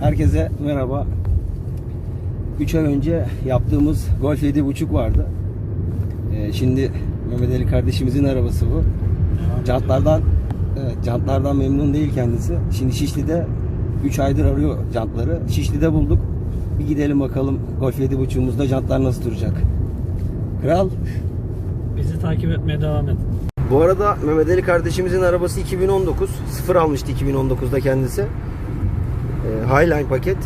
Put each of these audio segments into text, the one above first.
Herkese merhaba. 3 ay önce yaptığımız Golf 7.5 vardı. Ee, şimdi Mehmet Ali kardeşimizin arabası bu. Jantlardan evet, jantlardan memnun değil kendisi. Şimdi Şişli'de 3 aydır arıyor jantları. Şişli'de bulduk. Bir gidelim bakalım Golf 7.5'umuzda jantlar nasıl duracak. Kral. Bizi takip etmeye devam et. Bu arada Mehmet Ali kardeşimizin arabası 2019. Sıfır almıştı 2019'da kendisi. Ee, Highline paket. Ee,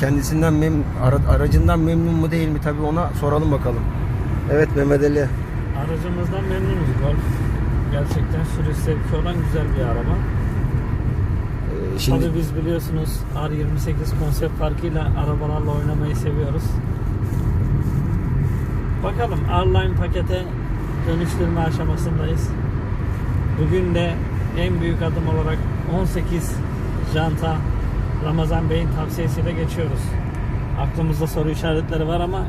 kendisinden mem ara- aracından memnun mu değil mi tabii ona soralım bakalım. Evet Mehmet Ali. Aracımızdan memnunuz. Golf gerçekten sürüş zevki olan güzel bir araba. Ee, şimdi Tabii biz biliyorsunuz R28 konsept farkıyla arabalarla oynamayı seviyoruz. Bakalım R-Line pakete dönüştürme aşamasındayız. Bugün de en büyük adım olarak 18 janta Ramazan Bey'in tavsiyesiyle geçiyoruz. Aklımızda soru işaretleri var ama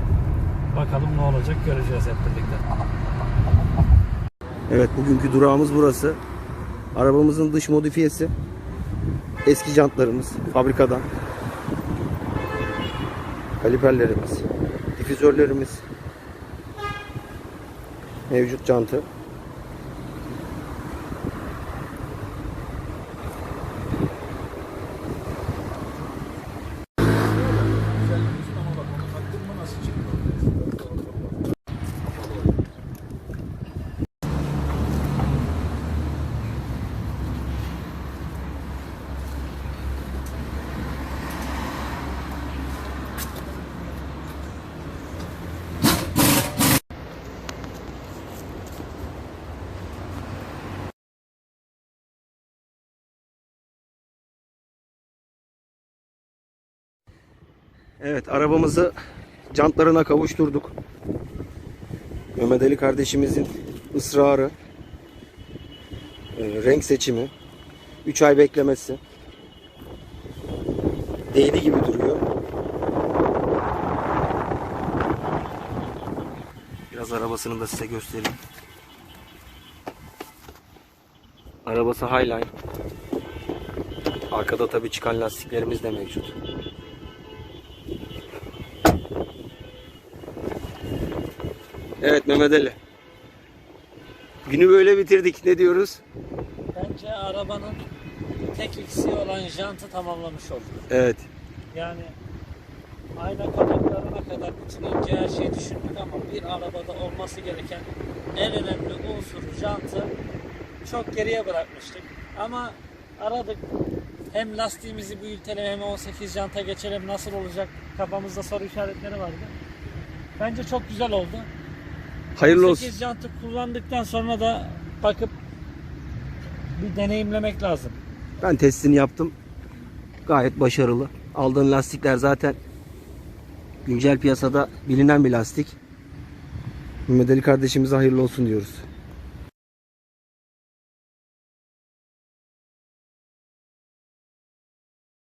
bakalım ne olacak göreceğiz hep birlikte. evet bugünkü durağımız burası. Arabamızın dış modifiyesi. Eski jantlarımız fabrikadan. Kaliperlerimiz, difüzörlerimiz, mevcut jantı. Evet arabamızı jantlarına kavuşturduk. Mehmet Ali kardeşimizin ısrarı, e, renk seçimi, 3 ay beklemesi. Değdi gibi duruyor. Biraz arabasını da size göstereyim. Arabası Highline. Arkada tabii çıkan lastiklerimiz de mevcut. Evet Mehmet Ali. Günü böyle bitirdik. Ne diyoruz? Bence arabanın tek eksiği olan jantı tamamlamış olduk. Evet. Yani ayna kapaklarına kadar bütün ince her şeyi düşündük ama bir arabada olması gereken en önemli unsur jantı çok geriye bırakmıştık. Ama aradık hem lastiğimizi büyütelim hem 18 janta geçelim nasıl olacak kafamızda soru işaretleri vardı. Bence çok güzel oldu. Hayırlı 18 olsun. jantı kullandıktan sonra da bakıp bir deneyimlemek lazım. Ben testini yaptım. Gayet başarılı. Aldığın lastikler zaten güncel piyasada bilinen bir lastik. Mehmet Ali kardeşimize hayırlı olsun diyoruz.